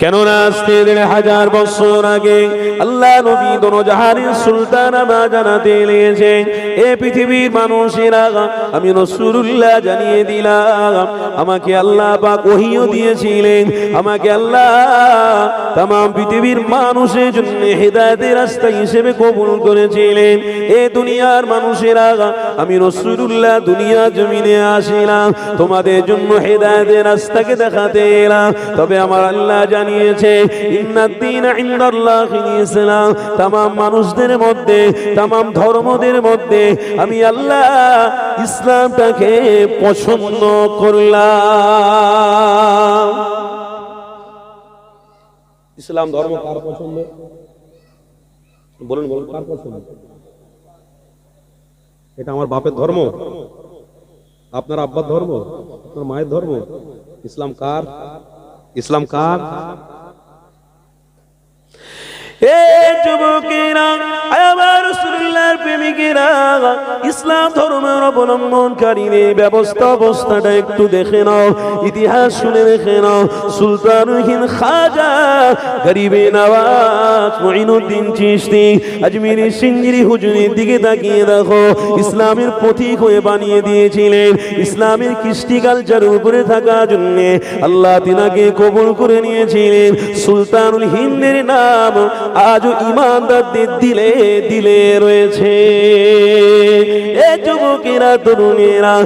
কেননা আজকে দেড় হাজার বছর আগে আল্লাহ নবী দোনো জাহানের সুলতান আমার জানাতে লেগেছে এ পৃথিবীর মানুষেরা, আমি রসুল্লাহ জানিয়ে দিলাম, আমাকে আল্লাহ পাক ওহিও দিয়েছিলেন, আমাকে আল্লাহ তাম পৃথিবীর মানুষের জন্য হেদায়তের রাস্তা হিসেবে কবুল করেছিলেন, এ দুনিয়ার মানুষেরা, আমি রসুল্লাহ দুনিয়া জমিনে আসিলাম, তোমাদের জন্য হেদায়তের রাস্তাকে দেখাতে এলাম, তবে আমার আল্লাহ জানিয়েছে ইন্নাদ্দিন ইন্দাল্লাহিল ইসলাম। তাম মানুষদের মধ্যে তাম ধর্মদের মধ্যে আমি আল্লাহ ইসলামটাকে পছন্দ করলাম। ইসলাম ধর্ম কার পছন্দ? বলুন বলুন। কার পছন্দ? এটা আমার বাপের ধর্ম। আপনার আব্বার ধর্ম? আপনার মায়ের ধর্ম? ইসলাম কার? ইসলাম কার? এ যুবকেরা রাসূলুল্লাহর প্রেমিকেরা ইসলাম ধর্মের অবলম্বনকারীদের ব্যবস্থা অবস্থাটা একটু দেখে নাও, ইতিহাস শুনে দেখে নাও। সুলতানুদ্দিন খাজা, গরিবে নওয়াজ মুঈনুদ্দিন চিশতি দিকে তাকিয়ে দেখো, ইসলামের হয়ে বানিয়ে দিয়েছিলেন। ইসলামের কৃষ্টি কালচারের উপরে থাকার জন্য আল্লাহ তিনাকে কবুল করে নিয়েছিলেন। সুলতানুল হিন্দের নাম আজও ইমানদারদের দিলে দিলে রয়েছে। এ যুবকেরা, তরুণেরা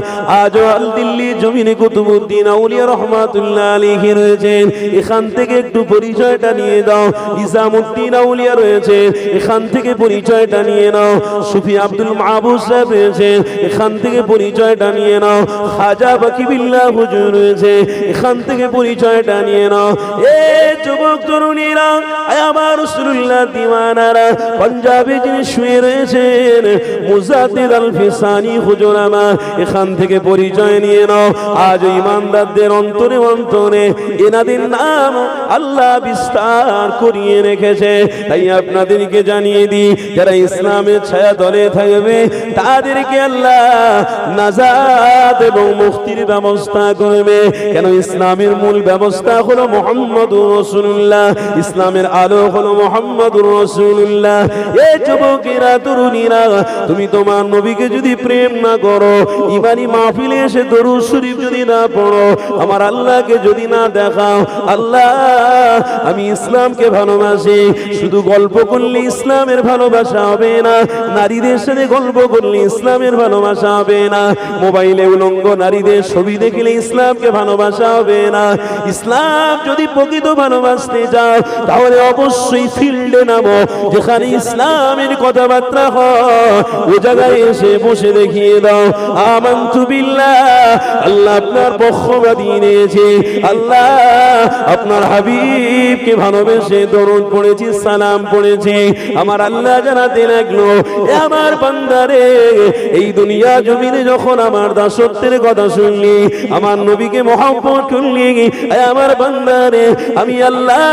আল দিল্লি জমিনে কুতুবুদ্দিন আউলিয়া রহমাতুল্লাহ রয়েছেন। এখান থেকে একটু পরিচয়টা নিয়ে দাও। ইসামউদ্দিন আউলিয়া রয়েছে এখান থেকে পরিচয়টা নিয়ে নাও। সুফি আব্দুল মাহবুব সাহেব রয়েছে এখান থেকে পরিচয়টা নিয়ে নাও। খাজা বাকিবিল্লাহ হুজুর রয়েছে, এখান থেকে পরিচয়টা নিয়ে নাও। এ যুবক, তরুণীরা আমার রসুল্লাহ দিওয়ানারা, পাঞ্জাবে যিনি শুয়ে রয়েছেন মুজাদ্দিদ আল ফিসানি হুজুর আমার, এখান থেকে পরিচয় নিয়ে নাও। আজ ইমানদারদের অন্তরে অন্তরে এনাদের নাম আল্লাহ বিস্তার করিয়ে রেখেছে। তাই আপনাদেরকে জানিয়ে দিই, যারা ইসলামের ছায়া দলে থাকবে, তাদেরকে আল্লাহ নাজাদ এবং মুক্তির ব্যবস্থা করবে। কেন ইসলামের মূল ব্যবস্থা হলো মোহাম্মদ রসুল্লাহ ইসলামের আলো হলো মোহাম্মদ রসুল্লাহ এ যুবকেরা তরুণীরা তুমি তোমার নবীকে যদি প্রেম না করো, ইমানি মাহফিলে এসে দরু শরীফ যদি না পড়ো, আমার আল্লাহকে যদি না দেখাও, আল্লাহ, আমি ইসলামকে ভালোবাসি। শুধু গল্প করলে ইসলামের ভালোবাসা হবে না, নারীদের সাথে গল্প করলে ইসলামের ভালোবাসা হবে না, মোবাইলে উলঙ্গ নারীদের ছবি দেখলে ইসলামকে ভালোবাসা হবে না। ইসলাম যদি প্রকৃত ভালোবাসতে যাও তাহলে অবশ্যই ফিল্ডে নামো, যেখানে ইসলামের কথাবার্তা হয়। ও জায়গায় এসে বসে দেখিয়ে দাও। আমান্তু বিল্লাহ। আল্লাহ আপনার পক্ষবাদী নিয়েছে আল্লাহ আপনার হাবিবকে ভালোবেসে পড়েছি, সালাম পড়েছি। আমার আল্লাহ জানাতে লাগল আমার বান্দারে এই দুনিয়া জমিনে যখন আমার দাসত্বের কথা শুনলি, আমার নবীকে মহব্বত করলি আমার বান্দারে আমি আল্লাহ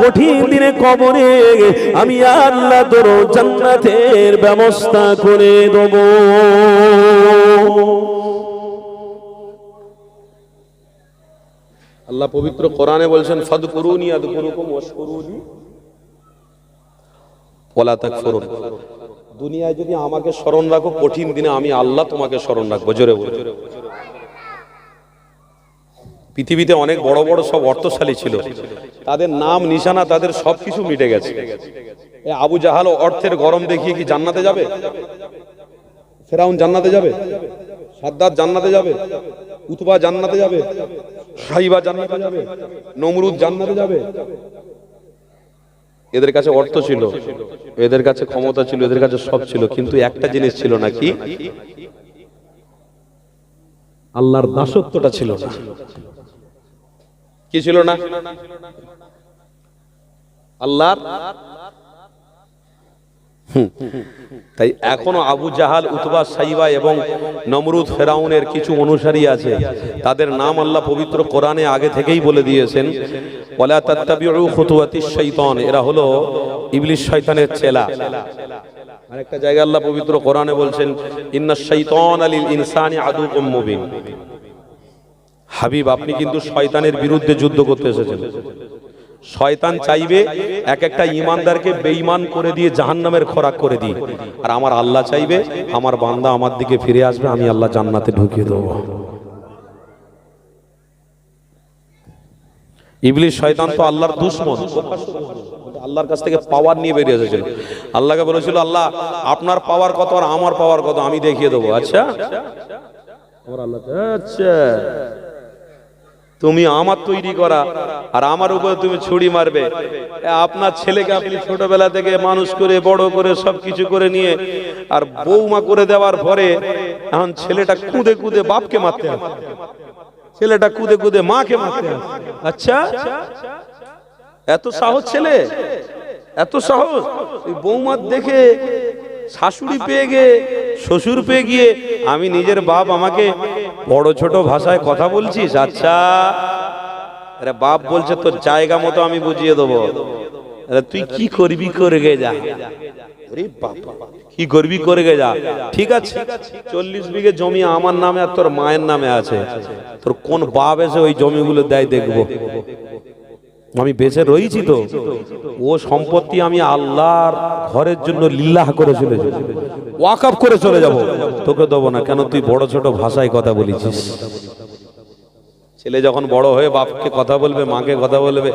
কঠিন দিনে কবরে, আমি আল্লাহ তোর জান্নাতের ব্যবস্থা করে দেব। আল্লাহ পবিত্র কোরআনে বলছেন ফাদ করুনি ওয়াশকুরুনি ওয়ালা তাকফুরুন। দুনিয়ায় যদি আমাকে স্মরণ রাখো, কঠিন দিনে আমি আল্লাহ তোমাকে স্মরণ রাখব, জোরে বলে পৃথিবীতে অনেক বড় বড় সব অর্থশালী ছিল। তাদের নাম, নিশানা, তাদের সবকিছু মিটে গেছে। আবু জাহাল অর্থের গরম দেখিয়ে কি জান্নাতে যাবে? ফেরাউন জান্নাতে যাবে? সাদ্দাত জান্নাতে যাবে? উতবা জান্নাতে যাবে? সাইবা জান্নাতে যাবে? নমরুদ জান্নাতে যাবে? এদের কাছে অর্থ ছিল, এদের কাছে ক্ষমতা ছিল, এদের কাছে সব ছিল, কিন্তু একটা জিনিস ছিল নাকি? আল্লাহর দাসত্বটা ছিল না। কি ছিল না? আল্লাহর। তাই এখনও আবু জাহাল, উতবা সাইবা এবং নমরুদ ফেরাউনের কিছু অনুসারী আছে। তাদের নাম আল্লাহ পবিত্র কোরআনে আগে থেকেই বলে দিয়েছেন শাইতান এরা হলো ইবলিশ শয়তানের চেলা। আরেকটা জায়গায় আল্লাহ পবিত্র কোরআনে বলছেন, ইন্না শাইতান আলিল ইনসানি আদুকুম মুবিন হাবিব, আপনি কিন্তু শয়তানের বিরুদ্ধে যুদ্ধ করতে এসেছেন। শয়তান চাইবে এক একটা ইমানদারকে বেঈমান করে দিয়ে জাহান্নামের খোরাক করে দিই আর আমার আল্লাহ চাইবে আমার বান্দা আমার দিকে ফিরে আসবে, আমি আল্লাহ জান্নাতে ঢুকিয়ে দেবো। ইবলিশ শয়তান তো আল্লাহর দুশ্মন। আল্লাহর কাছ থেকে পাওয়ার নিয়ে বেরিয়ে এসেছিল। আল্লাহকে বলেছিল, আল্লাহ, আপনার পাওয়ার কত আর আমার পাওয়ার কত? আমি দেখিয়ে দেবো। আচ্ছা? আমার আল্লাহ আচ্ছা। তুমি আমার তৈরি করা, আর আমার উপরে তুমি ছুরি মারবে। আপনার ছেলেকে আপনি ছোটবেলা থেকে মানুষ করে, বড় করে সব কিছু করে নিয়ে, আর বৌমা করে দেওয়ার পরে এখন ছেলেটা কুদে কুদে বাপকে মারতে হবে। ছেলেটা কুদে কুদে মাকে মারতে আচ্ছা এত সাহস ছেলে? এত সাহস বৌমার দেখে শাশুড়ি পেয়ে গিয়ে, শ্বশুর পেয়ে গিয়ে আমি নিজের বাপ আমাকে বড় ছোট ভাষায় কথা বলছিস? আচ্ছা। আরে বাপ বলছে, তোর জায়গা মতো আমি বুঝিয়ে দেবো। তুই কি করবি করে গে যা। কি করবি করে গে যা। ঠিক আছে, চল্লিশ বিঘে জমি আমার নামে আর তোর মায়ের নামে আছে। তোর কোন বাপ এসে ওই জমিগুলো দেয় দেখব। আমি বেঁচে রয়েছি তো। ও সম্পত্তি আমি আল্লাহর ঘরের জন্য লিল্লাহ করে চলে যাব। ওয়াকআপ করে চলে যাব। তোকে দেবো না, কেন তুই বড় ছোট ভাষায় কথা বলেছিস? ছেলে যখন বড় হয়ে বাপকে কথা বলবে, মাকে কথা বলবে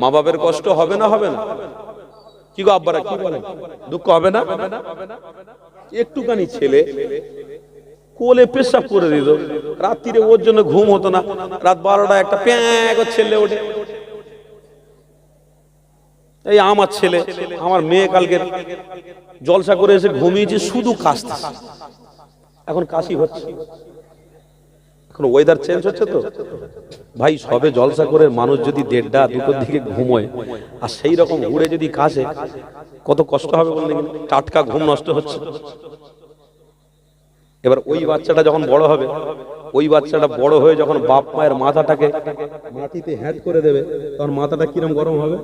মা বাপের কষ্ট হবে না হবে না? কি গো আব্বারা, কি বলে? দুঃখ হবে না? একটুখানি ছেলে কোলে পেশাব করে দিত। রাত্রিরে ওর জন্য ঘুম হতো না। রাত বারোটা একটা প্যাঁ ছেলে ওঠে। এই আমার ছেলে, আমার মেয়ে কালকে জলসা করে এসে ঘুমিয়েছে, শুধু কাশতে এখন কাশি হচ্ছে। এখন ওয়েদার চেঞ্জ হচ্ছে তো। ভাই, সবে জলসা করে মানুষ যদি দেড়টা দুটোর দিকে ঘুমোয়, আর সেই রকম উড়ে যদি কাশে, কত কষ্ট হবে বললে টাটকা ঘুম নষ্ট হচ্ছে। এবার ওই বাচ্চাটা যখন বড় হবে, ওই বাচ্চাটা বড় হয়ে যখন বাপ মায়ের মাথাটাকে মাটিতে হ্যাট করে দেবে, তখন মাথাটা কিরম গরম হবে?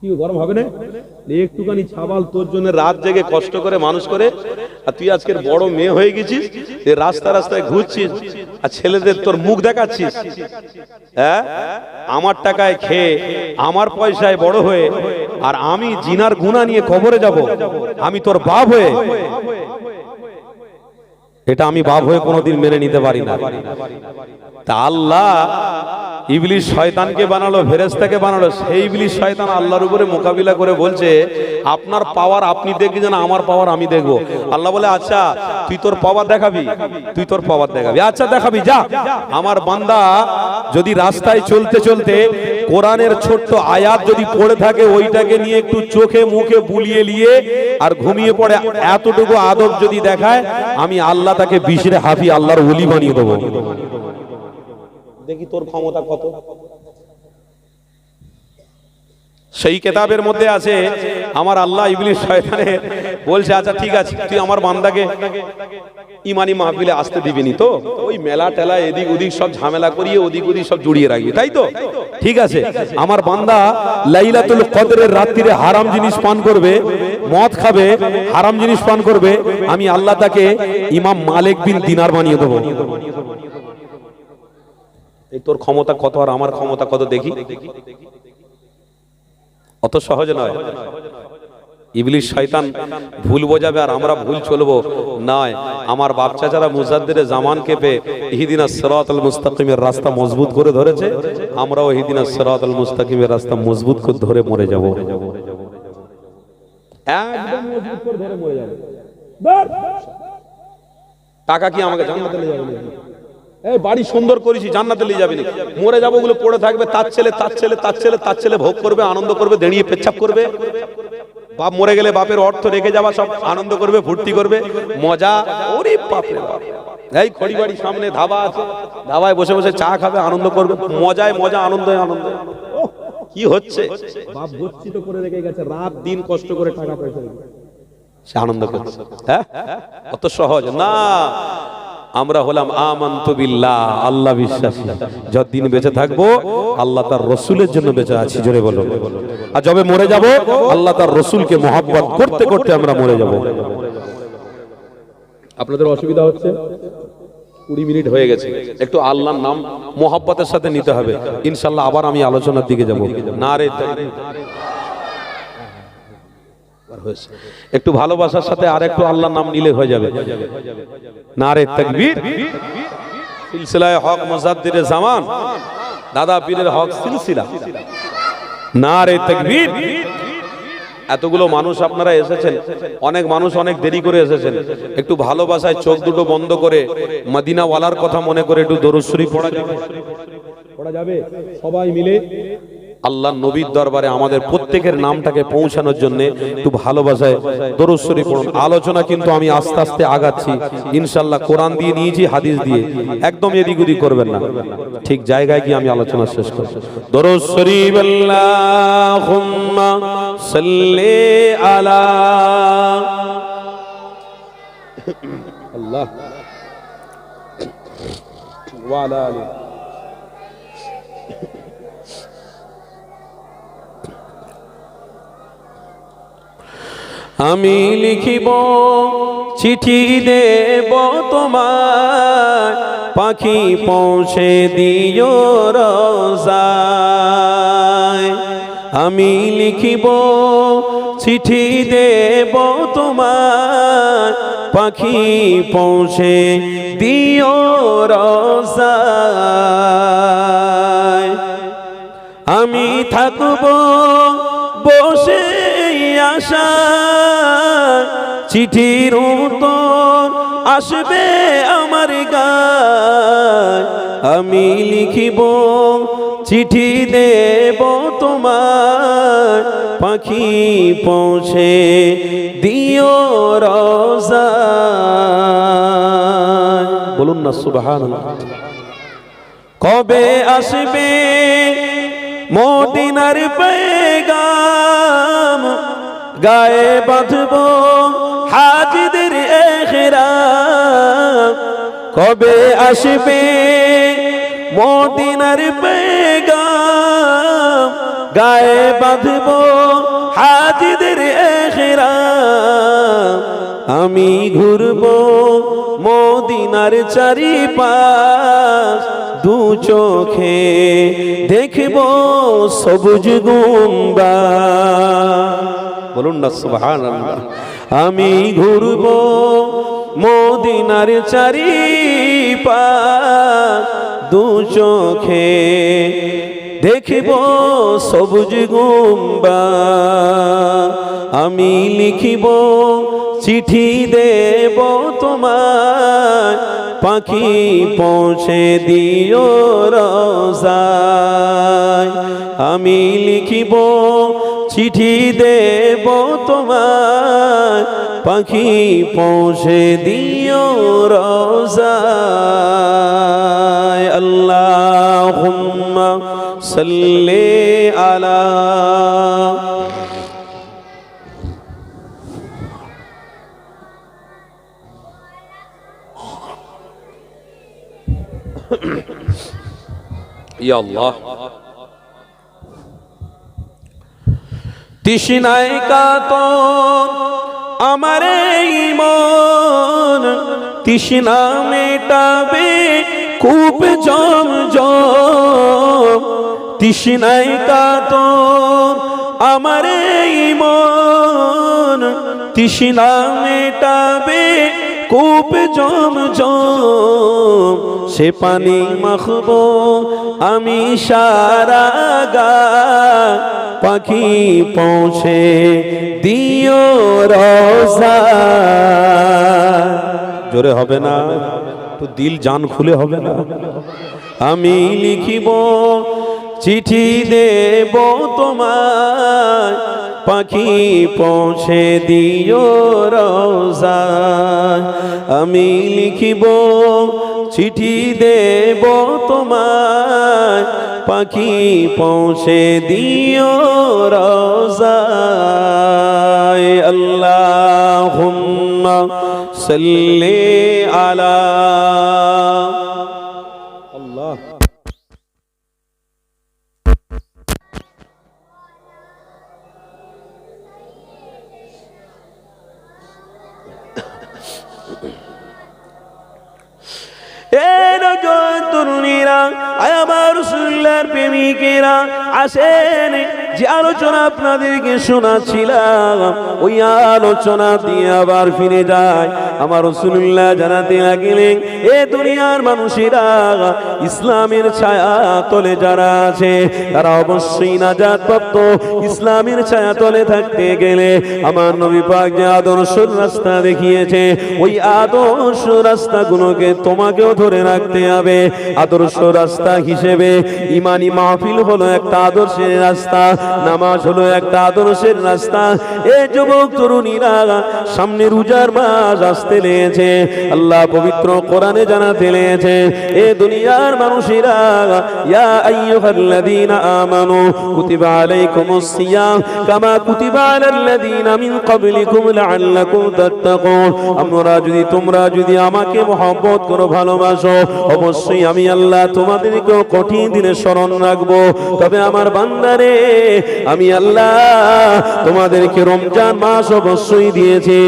কি গরম হবে না একটুখানি ছাবাল, তোর জন্য রাত জেগে কষ্ট করে, মানুষ করে। আর তুই আজকের বড় মেয়ে হয়ে গেছিস রাস্তা রাস্তায় ঘুরছিস, আর ছেলেদের তোর মুখ দেখাচ্ছিস। হ্যাঁ? আমার টাকায় খেয়ে, আমার পয়সায় বড় হয়ে, আর আমি জিনার গুণা নিয়ে কবরে যাব। আমি তোর বাপ হয়ে। এটা আমি বাপ হয়ে কোনোদিন মেনে নিতে পারি না। তা আল্লাহ ইবলিশ শয়তানকে বানালো ফেরেস্তাকে বানালো, সেই ইবলিশ শয়তান আল্লাহর উপরে মোকাবিলা করে বলছে, আপনার পাওয়ার আপনি দেখবি যেন আমার পাওয়ার আমি দেখব। আল্লাহ বলে আচ্ছা তুই তোর পাওয়ার দেখাবি? তুই তোর পাওয়ার দেখাবি। আচ্ছা দেখাবি, যা। আমার বান্দা, যদি রাস্তায় চলতে চলতে কোরআনের ছোট্ট আয়াত যদি পড়ে থাকে, ওইটাকে নিয়ে একটু চোখে মুখে বুলিয়ে নিয়ে আর ঘুমিয়ে পড়ে, এতটুকু আদব যদি দেখায়, আমি আল্লাহ তাকে বিশরে হাফি, আল্লাহর ওলি বানিয়ে দেবো। দেখি তোর ক্ষমতা কত। সেই কেতাবের মধ্যে আছে, আমার আল্লাহ বলছে আচ্ছা ঠিক আছে, তুই আমার বান্দাকে ইমানি মাহফিলে আসতে দিবিনি তো? ওই মেলা টেলা এদিক ওদিক সব ঝামেলা করিয়ে ওদিক ওদিক সব জড়িয়ে রাখবি, তাই তো? ঠিক আছে, আমার বান্দা লাইলাতুল কদরের রাত্রিরে হারাম জিনিস পান করবে, মদ খাবে, হারাম জিনিস পান করবে, আমি আল্লাহ তাকে ইমাম মালিক বিন দিনার বানিয়ে দেবো। এই তোর ক্ষমতা কত আর আমার ক্ষমতা কত দেখি? অত সহজ নয়। ইবলিশ শয়তান ভুল বোঝাবে আর আমরা ভুল চলবো। নয়, আমার বাপ চাচারা মুজাদ্দের জামান কেঁপে ইহিদিনা সিরাতাল মুস্তাকিমের রাস্তা মজবুত করে ধরেছে। আমরাও ইহিদিনা সিরাতাল মুস্তাকিমের রাস্তা মজবুত করে ধরে মরে যাব। টাকা কি আমাকে জান্নাতে নিয়ে যাবে? এই বাড়ি সুন্দর করেছি জান্নাতে নিয়ে যাবে না। মরে যাব ওগুলো পড়ে থাকবে তার ছেলে তার ছেলে তার ছেলে তার ছেলে ভোগ করবে আনন্দ করবে দাঁড়িয়ে পেচ্ছাপ করবে। বাপ মরে গেলে বাপের অর্থ রেখে যাওয়া সব আনন্দ করবে ফুর্তি করবে মজা ওরে বাপরে বাপ। এই খড়ি বাড়ির সামনে ধাবা আছে ধাবায় বসে বসে চা খাবে আনন্দ করবে মজায় মজা আনন্দ আনন্দ কি হচ্ছে? বাপ গচ্ছিত করে রেখে গেছে রাত দিন কষ্ট করে টাকা পয়সা সে আনন্দ করছে। হ্যাঁ? অত সহজ। না আমরা হলাম আমন্ত বিল্লাহ আল্লাহ বিশ্বাসী। যতদিন বেঁচে থাকব আল্লাহ তার রসুলের জন্য বেঁচে আছি জোরে বলো। আর যবে মরে যাব আল্লাহ তার রসুলকে মোহাব্বত করতে করতে আমরা মরে যাব। আপনাদের অসুবিধা হচ্ছে? কুড়ি মিনিট হয়ে গেছে। একটু আল্লাহর নাম মোহাব্বতের সাথে নিতে হবে। ইনশাল্লাহ আবার আমি আলোচনার দিকে যাব। না রে হয়েছে। একটু ভালোবাসার সাথে আর একটু আল্লাহর নাম নিলে হয়ে যাবে। না রে তাকবীর। সিলসিলায় হক মুজাদ্দিরে জামান। দাদা পীরের হক সিলসিলা। না রে তাকবীর। এতগুলো মানুষ আপনারা এসেছেন। অনেক মানুষ অনেক দেরি করে এসেছেন। একটু ভালোবাসায় চোখ দুটো বন্ধ করে মদিনাওয়ালার কথা মনে করে একটু দরুশ্বরী পড়া যাবে। পড়া যাবে। সবাই মিলে আল্লাহ নবীর দরবারে আমাদের প্রত্যেকের নামটাকে পৌঁছানোর জন্য একটু ভালোবাসায় দরুশ্বরী পড়ুন। আলোচনা কিন্তু আমি আস্তে আস্তে আগাচ্ছি। ইনশাল্লাহ কোরআন দিয়ে নিয়েছি, হাদিস দিয়ে। একদম এদিক ওদিক করবেন না। ঠিক জায়গায় গিয়ে আমি আলোচনা শেষ করব। দরুশ্বরী আল্লাহুম্মা আলা আল্লাহ। আমি লিখিব চিঠি দেব তোমার পাখি পৌঁছে দিও রোজায়। আমি লিখিব চিঠি দেব তোমার পাখি পৌঁছে দিও রোজায়। আমি থাকব বসে আশা চিঠির উত্তর আসবে আমার গায়। আমি লিখিব, চিঠি দেব তোমার পাখি পৌঁছে দিও রোজা। বলুন না সুবহান কবে আসবে মদিনার পেগাম? গায়ে বাঁধব হাজিদের এখরাম কবে আসবে? মদিনার পেগাম গায়ে বাঁধব হাজিদের এখরাম আমি ঘুরব মদিনার চারিপাশ, দু চোখে দেখব সবুজ গুম্বা। বলুন না সুবহান আমি ঘুরব মদিনার চারিপাশ। দু চোখে দেখব সবুজ গুম্বা। আমি লিখিব চিঠি দেব তোমার পাখি পৌঁছে দিও রোজায়। আমি লিখিব চিঠি দেব তোমার পাখি পৌঁছে দিও রোজায়। আল্লাহ সাল্লে আলা ইয়া আল্লাহ তৃষ্ণায় কাতর আমার মন। তৃষ্ণা মেটাবে খুব জম জম তৃষ্ণায় কাতর আমার মন। তৃষ্ণা মেটাবে কূপ জম জম সে পানি মাখব আমি সারা গা। পাখি পৌঁছে, দিও রোজা। জোরে হবে না, তো দিল জান খুলে হবে না। আমি লিখিব, চিঠি দেব তোমার পাখি পৌঁছে, দিও রোজা। আমি লিখিব, চিঠি দেব তোমার পাখি পৌঁছে দিও রোজা আল্লাহ সাল্লি আলা আল্লাহ। রসুল্লাহর প্রেমিকেরা আসেন, যে আলোচনা আপনাদেরকে শোনাচ্ছিলাম, ওই আলোচনা দিয়ে আবার ফিরে যায়। আমার রসুল্লাহ জানাতে লাগলেন, এ দুনিয়ার মানুষেরা ইসলামের ছায়া তলে যারা আছে, তারা অবশ্যই নাজাত প্রাপ্ত ইসলামের ছায়া তলে থাকতে গেলে আমার নবী পাক যে আদর্শ রাস্তা দেখিয়েছে, ওই আদর্শ রাস্তাগুলোকে তোমাকেও ধরে রাখতে হবে। আদর্শ রাস্তা হিসেবে ইমানি মাহফিল হলো একটা আদর্শের রাস্তা, নামাজ হলো একটা আদর্শের রাস্তা। এ যুবক, তরুণীরা সামনে রোজার মাস আসতে লেগেছে, আল্লাহ পবিত্র কোরআনে জানাতে লেগেছে, এ দুনিয়ার মানুষেরা, ইয়া আইয়ুহাল্লাযীনা আমানু, কুতিবা আলাইকুমুস সিয়াম, কামা কুতিবা আলাল্লাযীনা মিন ক্বাবলিকুম লাআল্লাকুম তাত্তাকুন। আমরা যদি, তোমরা যদি আমাকে মহব্বত করো ভালোবাসো, অবশ্যই আমি আল্লাহ তোমাদেরকেও কঠিন দিনে স্মরণ রাখব। তবে আমার বান্দারে, আমি আল্লাহ তোমাদেরকে রমজান মাস অবশ্যই দিয়েছি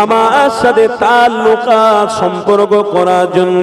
আমার সাথে তাল্লুকাত সম্পর্ক করার জন্য।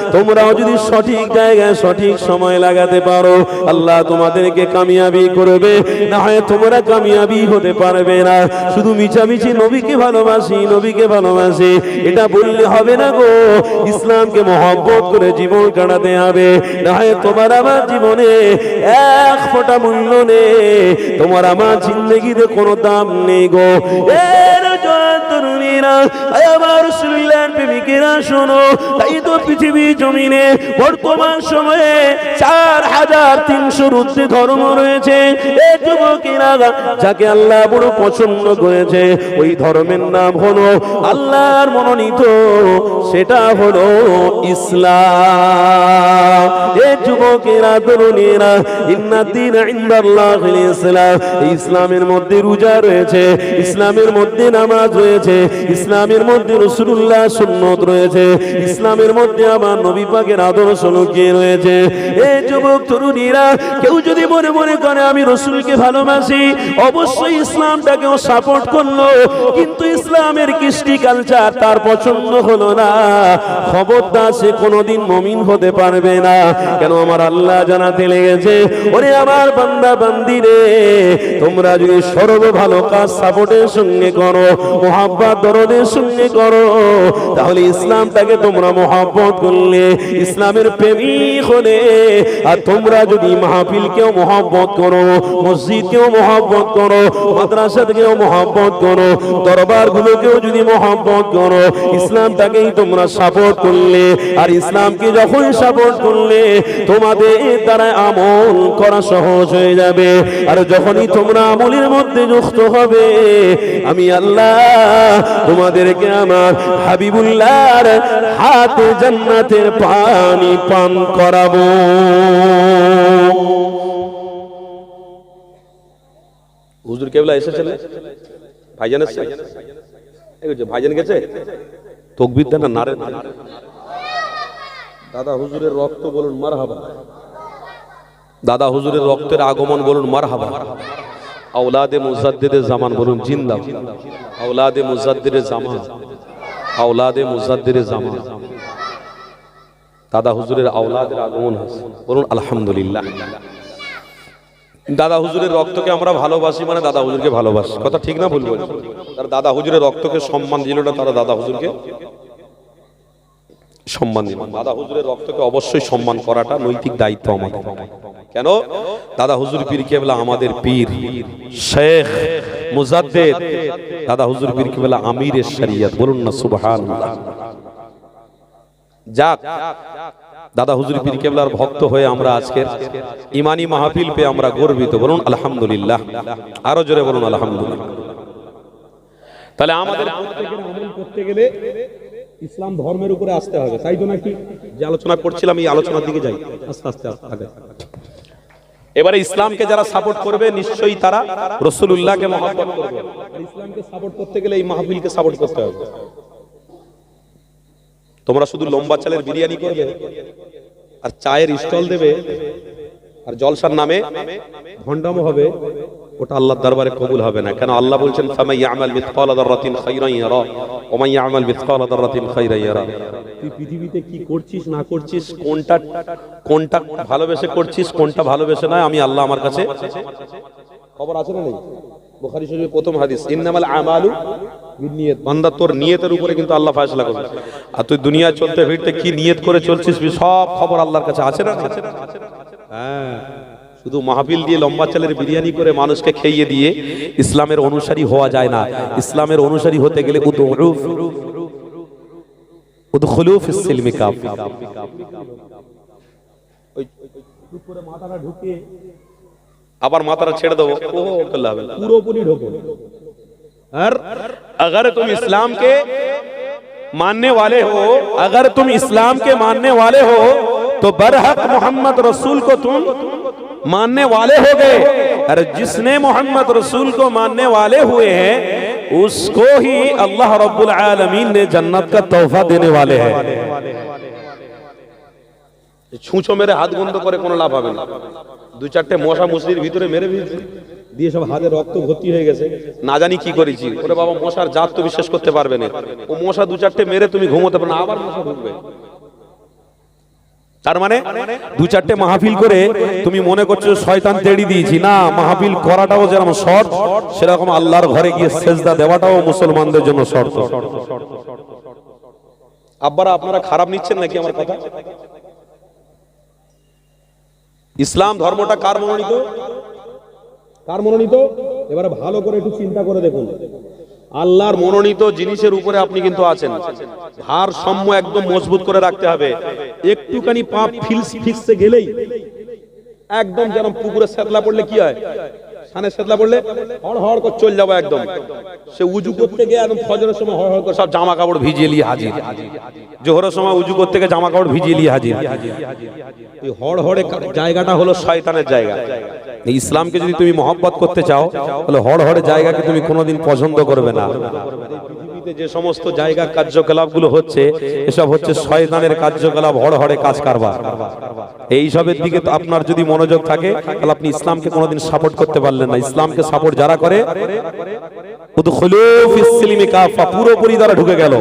তোমরাও যদি সঠিক জায়গায় সঠিক সময় লাগাতে পারো, আল্লাহ তোমাদেরকে কামিয়াবি করবে। না হয় তোমরা কামিয়াবি হতে পারবে না। শুধু মিছামিছি নবীকে ভালোবাসি নবীকে ভালোবাসি, এটা বললে হবে না গো। ইসলামকে মহব্বত করে জীবন কাটাতে হবে। না হয় তোমার আমার জীবনে এক ফোঁটা মূল্য নেই। তোমার আমার জিন্দগিতে কোনো দাম নেই গো। জয় যাকে আল্লাহ বড় পছন্দ করেছে, ওই ধর্মের নাম হলো আল্লাহর মনোনীত। সেটা হলো ইসলাম। এ যুবকেরা, তরুণীরা ইসলামের মধ্যে রোজা রয়েছে, ইসলামের মধ্যে নামাজ রয়েছে ইসলামের মধ্যে রসুল্লাহ সুন্নত রয়েছে। ইসলামের মধ্যে আমার নবী পাকের আদর্শ লুকিয়ে রয়েছে। এই যুবক, তরুণীরা, কেউ যদি মনে মনে করে, আমি রসুলকে ভালোবাসি অবশ্যই ইসলামটাকেও সাপোর্ট করল। কিন্তু ইসলামের কৃষ্টি কালচার তার পছন্দ হলো না। খবরদার, সে কোনোদিন মমিন হতে পারবে না। কেন আমার আল্লাহ জানাতে লেগেছে? ওরে আমার বান্দা, বান্দি রে, তোমরা যদি সর্ব ভালো কাজ সাপোর্টের সঙ্গে করো, মোহাব্বত দরদের সঙ্গে করো, তাহলে ইসলামটাকে তোমরা মোহাব্বত করলে। ইসলামের প্রেমিক হলে, আর তোমরা যদি মাহফিলকেও মোহাব্বত করো, মসজিদকেও মোহাব্বত করো মাদ্রাসাকেও মোহাব্বত করো, দরবারগুলোকেও যদি মোহাব্বত করো ইসলামটাকেই তোমরা সাপোর্ট করলে। আর ইসলামকে যখন সাপোর্ট করলে, তোমাদের দ্বারা আমল করা সহজ হয়ে যাবে। আর যখনই তোমরা আমলের মধ্যে যুক্ত হবে, আমি আল্লাহ তোমাদেরকে আমার হাবিবুল্লাহর হাতে জান্নাতের পানি পান করাবো। হুজুর কেবলা এসেছেন? ভাইজান এসছে ভাইজান গেছে? তকবির দেন না দাদা হুজুরের রক্ত বলুন মার হাবা দাদা হুজুরের রক্তের আগমন বলুন মার হাবা আওলাদে মুজাদ্দিদের জামান বলুন, জিন্দা। আওলাদে মুজাদ্দিদের জামান। আওলাদে মুজাদ্দিদের জামান। দাদা হুজুরের আওলাদের আগমন হয়েছে। বলুন, আলহামদুলিল্লাহ। দাদা হুজুরের রক্তকে আমরা ভালোবাসি মানে দাদা হুজুরকে ভালোবাসি। কথা ঠিক না ভুল বলছি? তারা দাদা হুজুরের রক্তকে সম্মান দিল না তারা দাদা হুজুরকে? সম্মান দাদা হুজুরের রক্তকে অবশ্যই সম্মান করাটা নৈতিক দায়িত্ব আমাদের। কেন? দাদা হুজুর পীর কেবলা আমাদের পীর, শেখ মুজাদ্দেদ। দাদা হুজুর পীর কেবলা আমিরের শরিয়ত, বলুন না সুবহানাল্লাহ। যাক, দাদা হুজুর পীর কেবলার ভক্ত হয়ে আমরা আজকের ইমানি মাহফিল পেয়ে আমরা গর্বিত। বলুন, আলহামদুলিল্লাহ। আরও জোরে বলুন, আলহামদুলিল্লাহ। তাহলে আমাদের করতে গেলে ইসলাম ধর্মের উপরে আসতে হবে তাই তো নাকি? যে আলোচনা করছিলাম এই আলোচনার দিকে যাই আস্তে আস্তে আস্তে আগে। এবারে ইসলামকে যারা সাপোর্ট করবে নিশ্চয়ই তারা রসুল্লাহকে মহাব্বত করবে। ইসলামকে সাপোর্ট করতে গেলে এই মাহফিলকে সাপোর্ট করতে হবে। তোমরা শুধু লম্বা চালের বিরিয়ানি করবে আর চায়ের স্টল দেবে আর জলসার নামে ভণ্ডামো হবে ওটা আল্লাহর দরবারে কবুল হবে না। কেন? আল্লাহ বলছেন ফামাই ইয়ামাল মিসকালা দাররাতিন খাইরান ইয়ারা ওয়া মান ইয়ামাল মিসকালা দাররাতিন খাইরান ইয়ারা। তুই পৃথিবীতে কি করছিস না করছিস? কোনটা কোনটা ভালোবেসে করছিস কোনটা ভালোবেসে নয় আমি আল্লাহ আমার কাছে খবর আছে না নেই? বুখারী শরীফের প্রথম হাদিস ইন্নামাল আমালু বিনিয়ত বান্দা তোর নিয়তের উপরে কিন্তু আল্লাহ ফয়সালা করবে। আর তুই দুনিয়া চলতে ফিরতে কি নিয়ত করে চলছিস সব খবর আল্লাহর কাছে আছে না হ্যাঁ। শুধু মাহফিল দিয়ে লম্বা চালের বিরিয়ানি করে মানুষকে খেয়ে দিয়ে ইসলামের অনুসারী হওয়া যায় না ইসলামের অনুসারী হতে গেলে উদউরুফ উদখুলু ফিস সিলমি কাফ ওই উপরে মাথাটা ঢুকিয়ে আবার মাথাটা ছেড়ে দেবো ও করলে হবে না। পুরোপুরি ঢোকো और अगर तुम इस्लाम के मानने वाले हो अगर तुम इस्लाम के मानने वाले हो तो बरहक मोहम्मद रसूल को तुम मानने वाले हो गए और जिसने मोहम्मद रसूल को मानने वाले हुए हैं उसको ही अल्लाह रब्बुल आलमीन ने जन्नत का तोहफा देने वाले हैं ছুঁচো মেরে হাত বন্ধ করে কোনো লাভ হবে না দু চারটে মশা মুসলির ভিতরে মেরে ফেলছি দিয়ে সব হাতে রক্ত ভর্তি হয়ে গেছে না জানি কি করেছি ওরে বাবা মশার জাত তো বিশ্বাস করতে পারবে না ও মশা দু চারটে মেরে তুমি ঘুমোতে পারবে না আবার মশা ঢুকবে তার মানে দু চারটে মাহফিল করে তুমি মনে করছ শয়তান তেড়ি দিয়েছি। না, মাহফিল করাটাও যেরকম শর্ত, সেরকম আল্লাহর ঘরে গিয়ে সেজদা দেওয়াটাও মুসলমানদের জন্য শর্ত। আব্বারা, আপনারা খারাপ নিচ্ছেন নাকি আমার কথা? ইসলাম ধর্মটা কার মনোনীত? কার মনোনীত? এবারে ভালো করে একটু চিন্তা করে দেখুন। আল্লাহর মনোনীত জিনিসের উপরে আপনি কিন্তু আছেন। ভারসাম্য একদম মজবুত করে রাখতে হবে। একটুখানি পা ফিলস ফিক্সে গেলেই একদম যেরকম পুকুরে সেতলা পড়লে কি হয়? সানে সেতলা পড়লে হড় হড় করে চল যাব একদম। সে উজু করতে গিয়ে একদম ফজরের সময় হড় হড় করে সব জামা কাপড় ভিজিয়ে নিয়ে হাজির। জোহরের সময় উজু করতে গিয়ে জামা কাপড় ভিজিয়ে নিয়ে হাজির। হড় হড়ে জায়গাটা হলো শয়তানের জায়গা। ইসলামকে যদি তুমি মহব্বত করতে চাও, তাহলে হড় হড় জায়গাকে তুমি কোনোদিন পছন্দ করবে না। পৃথিবীতে যে সমস্ত জায়গা কার্যকলাপগুলো হচ্ছে, এসব হচ্ছে শয়তানের কার্যকলাপ হড় হড়ে কাজ কারবার। এই সবের দিকে আপনার যদি মনোযোগ থাকে, তাহলে আপনি ইসলামকে কোনোদিন সাপোর্ট করতে পারলেন না। ইসলামকে সাপোর্ট যারা করে ঢুকে গেল।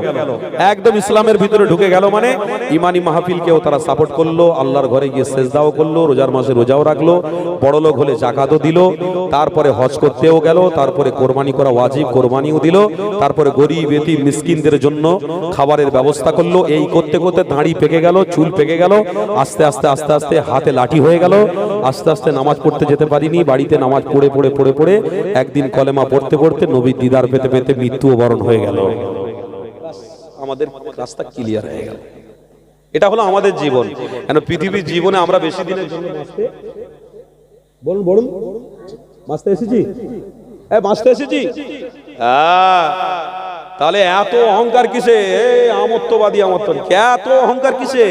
একদম ইসলামের ভিতরে ঢুকে গেল মানে ইমানি মাহফিলকেও তারা সাপোর্ট করল, আল্লাহর ঘরে গিয়ে সেজদাও করল, রোজার মাসে রোজাও রাখল বড় লোক হলে জাকাতও দিল, তারপরে হজ করতেও গেল, তারপরে কোরবানি করা ওয়াজিব কোরবানিও দিল, তারপরে গরিব এতিম মিসকিনদের জন্য খাবারের ব্যবস্থা করল। এই করতে করতে দাঁড়ি পেকে গেল, চুল পেকে গেল, আস্তে আস্তে আস্তে আস্তে হাতে লাঠি হয়ে গেল। আস্তে আস্তে নামাজ পড়তে যেতে পারিনি, বাড়িতে নামাজ পড়ে পড়ে পড়ে পড়ে একদিন কলেমা পড়তে পড়তে নবীর দিদার পেতে পেতে মৃত্যুও বরণ হয়ে গেল। আমাদের রাস্তা ক্লিয়ার হয়ে গেল। এটা হলো আমাদের জীবন। কেন পৃথিবীর জীবনে আমরা বেশি দিনের জন্য বলুন বলুন। বাঁচতে এসেছি? হ্যাঁ বাঁচতে এসেছি। হ্যাঁ। তাহলে এত অহংকার কিসে এই আমত্ববাদী আমত্ব এত অহংকার কিসে